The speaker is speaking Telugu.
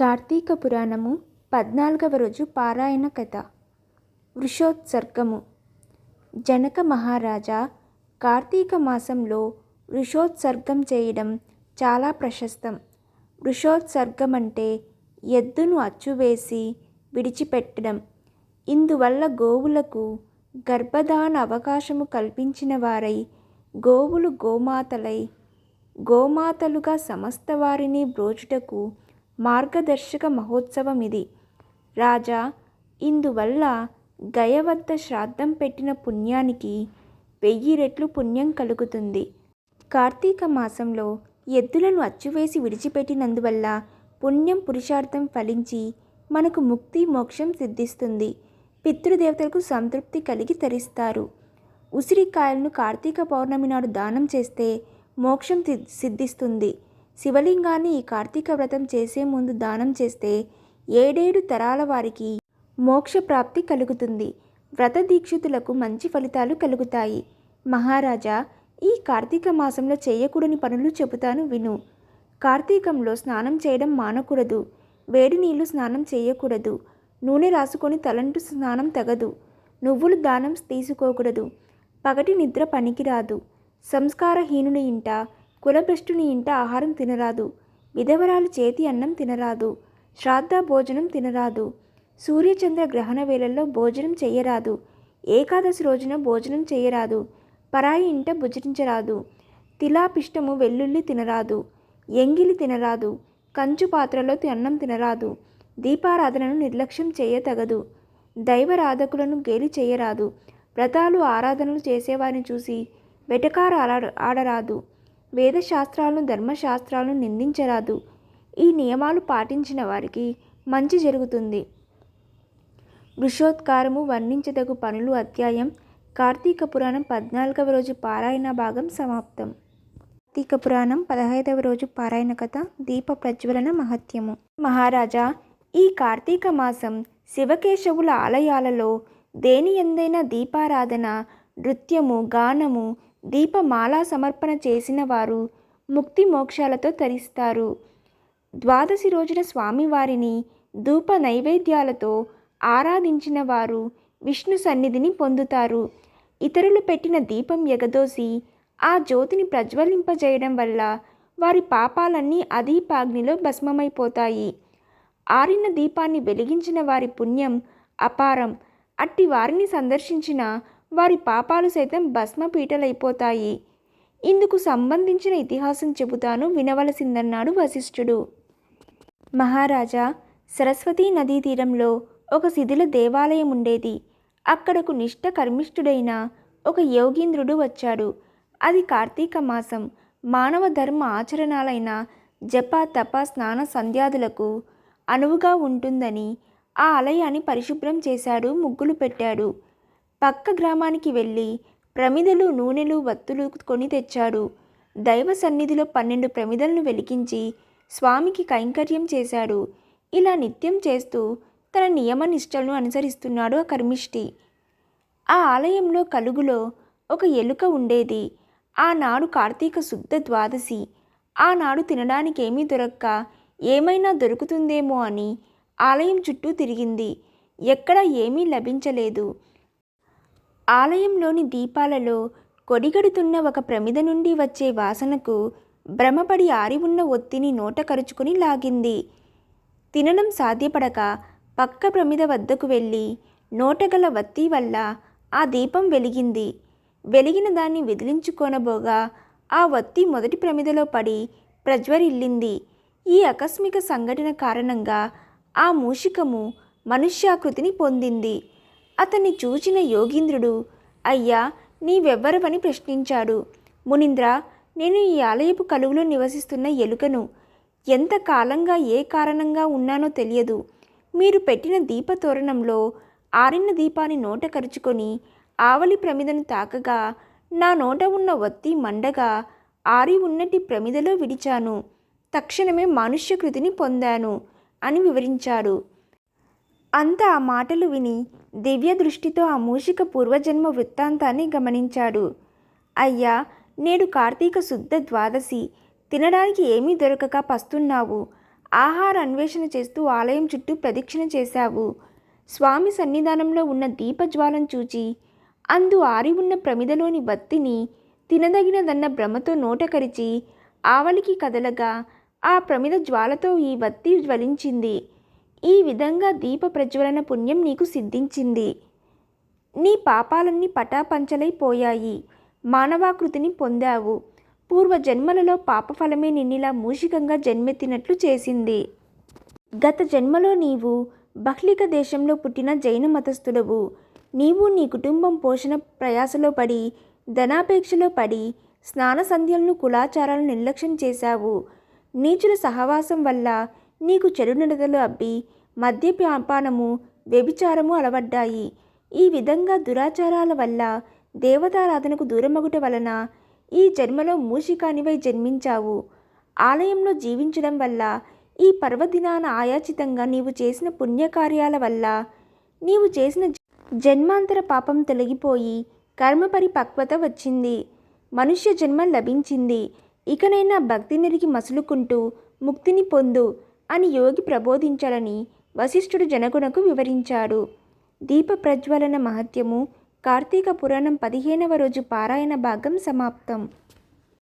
కార్తీక పురాణము పద్నాలుగవ రోజు పారాయణ కథ. వృషోత్సర్గము. జనక మహారాజా కార్తీక మాసంలో వృషోత్సర్గం చేయడం చాలా ప్రశస్తం. వృషోత్సర్గం అంటే ఎద్దును అచ్చువేసి విడిచిపెట్టడం. ఇందువల్ల గోవులకు గర్భధాన అవకాశము కల్పించిన వారై గోవులు గోమాతలై గోమాతలుగా సమస్త వారిని బ్రోచుటకు మార్గదర్శక మహోత్సవం ఇది రాజా ఇందువల్ల గయ వద్ద శ్రాద్ధం పెట్టిన పుణ్యానికి వెయ్యి రెట్లు పుణ్యం కలుగుతుంది. కార్తీక మాసంలో ఎద్దులను అచ్చువేసి విడిచిపెట్టినందువల్ల పుణ్యం పురుషార్థం ఫలించి మనకు ముక్తి మోక్షం సిద్ధిస్తుంది. పితృదేవతలకు సంతృప్తి కలిగి తరిస్తారు. ఉసిరికాయలను కార్తీక పౌర్ణమి నాడు దానం చేస్తే మోక్షం సిద్ధిస్తుంది. శివలింగాన్ని ఈ కార్తీక వ్రతం చేసే ముందు దానం చేస్తే ఏడేడు తరాల వారికి మోక్ష ప్రాప్తి కలుగుతుంది. వ్రత దీక్షితులకు మంచి ఫలితాలు కలుగుతాయి. మహారాజా ఈ కార్తీక మాసంలో చేయకూడని పనులు చెబుతాను విను. కార్తీకంలో స్నానం చేయడం మానకూడదు. వేడి నీళ్ళు స్నానం చేయకూడదు. నూనె రాసుకొని తలంటు స్నానం తగదు. నువ్వులు దానం తీసుకోకూడదు. పగటి నిద్ర పనికిరాదు. సంస్కారహీనుని ఇంట కులభ్రష్టుని ఇంట ఆహారం తినరాదు. విధవరాలు చేతి అన్నం తినరాదు. శ్రాద్ధ భోజనం తినరాదు. సూర్యచంద్ర గ్రహణ వేళల్లో భోజనం చేయరాదు ఏకాదశి రోజున భోజనం చేయరాదు పరాయి ఇంట భుజించరాదు తిలాపిష్టము వెల్లుల్లి తినరాదు. ఎంగిలి తినరాదు. కంచు పాత్రలో అన్నం తినరాదు. దీపారాధనను నిర్లక్ష్యం చేయతగదు. దైవరాధకులను గేలి చేయరాదు వ్రతాలు ఆరాధనలు చేసేవారిని చూసి వెటకార ఆడ- ఆడరాదు. వేదశాస్త్రాలను ధర్మశాస్త్రాలను నిందించరాదు. ఈ నియమాలు పాటించిన వారికి మంచి జరుగుతుంది. వృషోత్కారము వర్ణించదగు పనులు అధ్యాయం కార్తీక పురాణం పద్నాలుగవ రోజు పారాయణ భాగం సమాప్తం. కార్తీక పురాణం పదహైదవ రోజు పారాయణ కథ దీప ప్రజ్వలన మహత్యము. మహారాజా ఈ కార్తీక మాసం శివకేశవుల ఆలయాలలో దేని ఎందైనా దీపారాధన నృత్యము గానము దీపమాలా సమర్పణ చేసిన వారు ముక్తి మోక్షాలతో తరిస్తారు. ద్వాదశి రోజున స్వామివారిని ధూప నైవేద్యాలతో ఆరాధించిన వారు విష్ణు సన్నిధిని పొందుతారు. ఇతరులు పెట్టిన దీపం ఎగదోసి ఆ జ్యోతిని ప్రజ్వలింపజేయడం వల్ల వారి పాపాలన్నీ అదీపాగ్నిలో భస్మమైపోతాయి. ఆరిన దీపాన్ని వెలిగించిన వారి పుణ్యం అపారం. అట్టి వారిని సందర్శించిన వారి పాపాలు సైతం భస్మపీటలైపోతాయి ఇందుకు సంబంధించిన ఇతిహాసం చెబుతాను వినవలసిందన్నాడు వశిష్ఠుడు. మహారాజా సరస్వతీ నదీ తీరంలో ఒక శిథిల దేవాలయం ఉండేది. అక్కడకు నిష్ఠ కర్మిష్ఠుడైన ఒక యోగీంద్రుడు వచ్చాడు. అది కార్తీక మాసం. మానవ ధర్మ ఆచరణాలైన జప తప స్నాన సంధ్యాదులకు అనువుగా ఉంటుందని ఆ ఆలయాన్ని పరిశుభ్రం చేశాడు ముగ్గులు పెట్టాడు. పక్క గ్రామానికి వెళ్ళి ప్రమిదలు నూనెలు వత్తులు కొని తెచ్చాడు. దైవ సన్నిధిలో పన్నెండు ప్రమిదలను వెలిగించి స్వామికి కైంకర్యం చేశాడు. ఇలా నిత్యం చేస్తూ తన నియమ నిష్టలను అనుసరిస్తున్నాడు ఆ కర్మిష్టి ఆ ఆలయంలో కలుగులో ఒక ఎలుక ఉండేది. ఆనాడు కార్తీక శుద్ధ ద్వాదశి. ఆనాడు తినడానికి ఏమీ దొరక్క ఏమైనా దొరుకుతుందేమో అని ఆలయం చుట్టూ తిరిగింది. ఎక్కడ ఏమీ లభించలేదు. ఆలయంలోని దీపాలలో కొడిగడుతున్న ఒక ప్రమిద నుండి వచ్చే వాసనకు భ్రమపడి ఆరి ఉన్న ఒత్తిని నోట కరుచుకుని లాగింది. తినడం సాధ్యపడక పక్క ప్రమిద వద్దకు వెళ్ళి నోటగల వత్తి వల్ల ఆ దీపం వెలిగింది. వెలిగిన దాన్ని విదిలించుకొనబోగా ఆ వత్తి మొదటి ప్రమిదలో పడి ప్రజ్వరిల్లింది. ఈ ఆకస్మిక సంఘటన కారణంగా ఆ మూషికము మనుష్యాకృతిని పొందింది. అతన్ని చూచిన యోగీంద్రుడు అయ్యా నీవెవ్వరవని ప్రశ్నించాడు. మునింద్ర నేను ఈ ఆలయపు కలువులో నివసిస్తున్న ఎలుకను ఎంత కాలంగా ఏ కారణంగా ఉన్నానో తెలియదు. మీరు పెట్టిన దీపతోరణంలో ఆరిన దీపాన్ని నోట కరుచుకొని ఆవలి ప్రమిదను తాకగా నా నోట ఉన్న ఒత్తి మండగా ఆరి ఉన్నటి ప్రమిదలో విడిచాను. తక్షణమే మానుష్యకృతిని పొందాను అని వివరించాడు. అంత ఆ మాటలు విని దివ్య దృష్టితో ఆ మూషిక పూర్వజన్మ వృత్తాంతాన్ని గమనించాడు. అయ్యా నేడు కార్తీక శుద్ధ ద్వాదశి. తినడానికి ఏమీ దొరకక పస్తున్నావు. ఆహార అన్వేషణ చేస్తూ ఆలయం చుట్టూ ప్రదక్షిణ చేశావు. స్వామి సన్నిధానంలో ఉన్న దీపజ్వాలను చూచి అందు ఆరి ఉన్న ప్రమిదలోని బత్తిని తినదగినదన్న భ్రమతో నోటకరిచి ఆవలికి కదలగా ఆ ప్రమిద జ్వాలతో ఈ బత్తి జ్వలించింది. ఈ విధంగా దీప ప్రజ్వలన పుణ్యం నీకు సిద్ధించింది. నీ పాపాలన్నీ పటాపంచలైపోయాయి మానవాకృతిని పొందావు. పూర్వ జన్మలలో పాపఫలమే నిన్నిలా మూషికంగా జన్మెత్తినట్లు చేసింది. గత జన్మలో నీవు బహ్లిక దేశంలో పుట్టిన జైన మతస్థుడవు నీవు నీ కుటుంబం పోషణ ప్రయాసలో పడి ధనాపేక్షలో పడి స్నాన సంధ్యలను కులాచారాలను నిర్లక్ష్యం చేశావు. నీచుల సహవాసం వల్ల నీకు చెడు నడతలు అబ్బి మద్యపానము వ్యభిచారము అలవడ్డాయి. ఈ విధంగా దురాచారాల వల్ల దేవతారాధనకు దూరమగుట వలన ఈ జన్మలో మూషికానివై జన్మించావు. ఆలయంలో జీవించడం వల్ల ఈ పర్వదినాన ఆయాచితంగా నీవు చేసిన పుణ్యకార్యాల వల్ల నీవు చేసిన జన్మాంతర పాపం తొలగిపోయి కర్మ పరిపక్వత వచ్చింది. మనుష్య జన్మ లభించింది. ఇకనైనా భక్తి నెరిగి మసులుకుంటూ ముక్తిని పొందు. అని యోగి ప్రబోధించాలని వశిష్ఠుడు జనకునకు వివరించాడు. దీప ప్రజ్వలన మహత్యము కార్తీక పురాణం పదిహేనవ రోజు పారాయణ భాగం సమాప్తం.